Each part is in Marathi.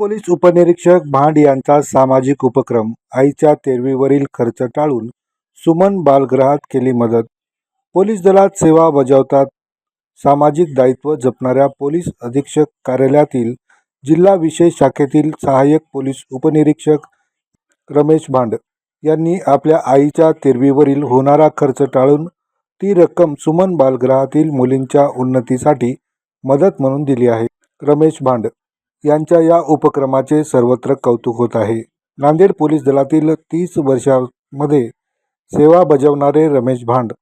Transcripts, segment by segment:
पोलीस उपनिरीक्षक भांड यांचा सामाजिक उपक्रम आईच्या तेरवीवरील खर्च टाळून सुमन बालगृहात केली मदत. पोलीस दलात सेवा बजावतात. सामाजिक दायित्व जपणाऱ्या पोलीस अधीक्षक कार्यालयातील जिल्हा विशेष शाखेतील सहाय्यक पोलीस उपनिरीक्षक रमेश भांड यांनी आपल्या आईच्या तेरवीवरील होणारा खर्च टाळून ती रक्कम सुमन बालगृहातील मुलींच्या उन्नतीसाठी मदत म्हणून दिली आहे. रमेश भांड यांच्या या उपक्रमाचे सर्वत्र कौतुक होत आहे. नांदेड पोलीस दलातील तीस वर्षामध्ये सेवा बजावणारे रमेश भांड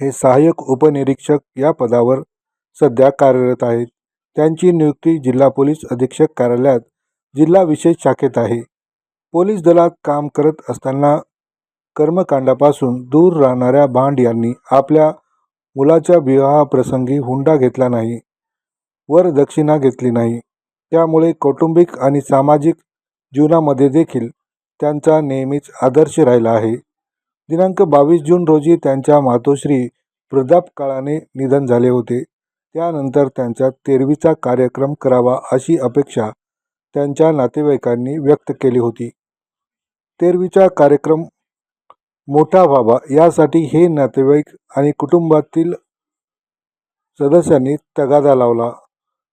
हे सहाय्यक उपनिरीक्षक या पदावर सध्या कार्यरत आहेत. त्यांची नियुक्ती जिल्हा पोलीस अधीक्षक कार्यालयात जिल्हा विशेष शाखेत आहे. पोलीस दलात काम करत असताना कर्मकांडापासून दूर राहणाऱ्या भांड यांनी आपल्या मुलाच्या विवाहाप्रसंगी हुंडा घेतला नाही वर दक्षिणा घेतली नाही. त्यामुळे कौटुंबिक आणि सामाजिक जीवनामध्ये देखील त्यांचा नेहमीच आदर्श राहिला आहे. दिनांक बावीस जून रोजी त्यांच्या मातोश्री प्रदाप काळाने निधन झाले होते. त्यानंतर त्यांचा तेरवीचा कार्यक्रम करावा अशी अपेक्षा त्यांच्या नातेवाईकांनी व्यक्त केली होती. तेरवीचा कार्यक्रम मोठा व्हावा यासाठी हे नातेवाईक आणि कुटुंबातील सदस्यांनी तगादा लावला.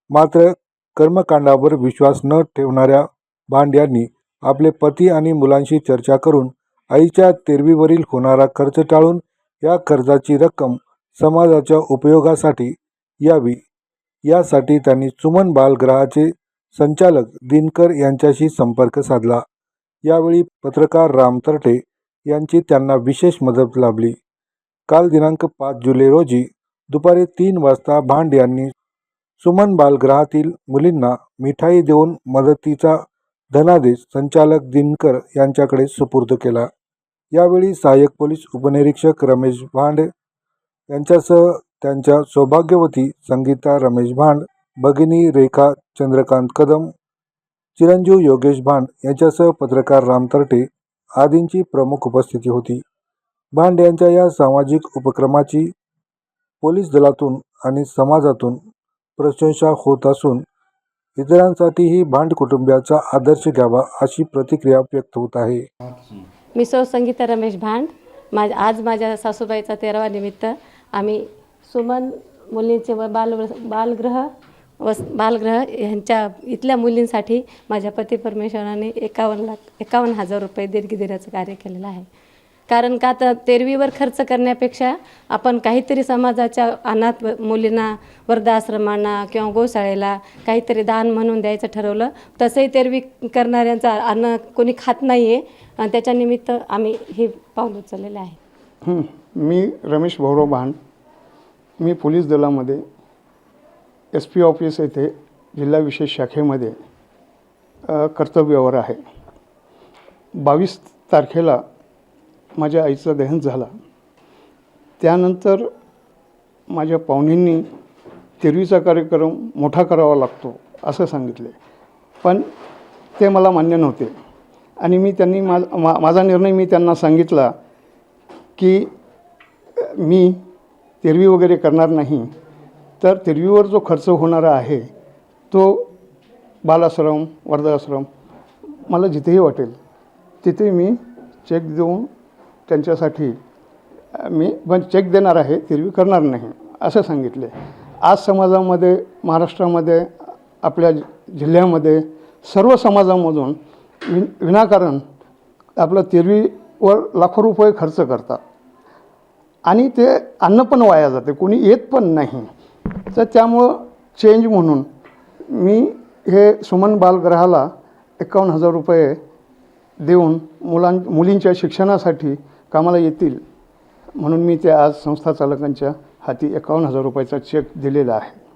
मात्र कर्मकांडावर विश्वास न ठेवणाऱ्या भांड यांनी आपले पती आणि मुलांशी चर्चा करून आईच्या तेरवीवरील होणारा खर्च टाळून या खर्चाची रक्कम समाजाच्या उपयोगासाठी यावी. यासाठी त्यांनी सुमन बालग्रहाचे संचालक दिनकर यांच्याशी संपर्क साधला. यावेळी पत्रकार राम तरटे यांची त्यांना विशेष मदत लाभली. काल दिनांक पाच जुलै रोजी दुपारी तीन वाजता भांड यांनी सुमन बालगृहातील मुलींना मिठाई देऊन मदतीचा धनादेश संचालक दिनकर यांच्याकडे सुपूर्द केला. यावेळी सहाय्यक पोलीस उपनिरीक्षक रमेश भांड यांच्यासह त्यांच्या सौभाग्यवती संगीता रमेश भांड भगिनी रेखा चंद्रकांत कदम चिरंजीव योगेश भांड यांच्यासह पत्रकार राम तरटे आदींची प्रमुख उपस्थिती होती. भांड यांच्या या सामाजिक उपक्रमाची पोलीस दलातून आणि समाजातून प्रशंसा होत असून इतरांसाठीही भांड कुटुंबियाचा आदर्श घ्यावा अशी प्रतिक्रिया व्यक्त होत आहे. मी सौ संगीता रमेश भांड. माझ आज माझ्या सासूबाईचा तेरावा निमित्त आम्ही सुमन मुलींचे व बाल बालगृह व बालगृह ह्यांच्या इथल्या मुलींसाठी माझ्या पती परमेश्वराने एकावन्न लाख एकावन्न हजार रुपये देणगी देण्याचं कार्य केलेलं आहे. कारण का तर तेरवीवर खर्च करण्यापेक्षा आपण काहीतरी समाजाच्या अनाथ मुलींना वृद्धाश्रमांना किंवा गोशाळेला काहीतरी दान म्हणून द्यायचं ठरवलं. तसंही तेरवी करणाऱ्यांचा अन्न कोणी खात नाही आहे आणि त्याच्यानिमित्त आम्ही हे पाऊल उचललेलं आहे. मी रमेश भाऊराव भांड मी पोलीस दलामध्ये एस पी ऑफिस येथे जिल्हा विशेष शाखेमध्ये कर्तव्यावर आहे. बावीस तारखेला माझ्या आईचा दहन झाला. त्यानंतर माझ्या पाहुण्यांनी तेरवीचा कार्यक्रम मोठा करावा लागतो असं सांगितले. पण ते मला मान्य नव्हते. आणि मी त्यांनी मा मा माझा निर्णय मी त्यांना सांगितला की मी तेरवी वगैरे करणार नाही. तर तेरवीवर जो खर्च होणारा आहे तो बालाश्रम वर्धाश्रम मला जिथेही वाटेल तिथे मी चेक देऊन त्यांच्यासाठी मी पण चेक देणार आहे तेरवी करणार नाही असं सांगितले. आज समाजामध्ये महाराष्ट्रामध्ये आपल्या जिल्ह्यामध्ये सर्व समाजामधून विन विनाकारण आपलं तेरवीवर लाखो रुपये खर्च करतात. आणि ते अन्न पण वाया जाते कोणी येत पण नाही. तर त्यामुळं चेंज म्हणून मी हे सुमन बालग्रहाला एकावन्न हजार रुपये देऊन मुलां मुलींच्या शिक्षणासाठी कामाला येतील म्हणून मी त्या आज संस्था चालकांच्या हाती एकावन्न हजार रुपयाचा चेक दिलेला आहे.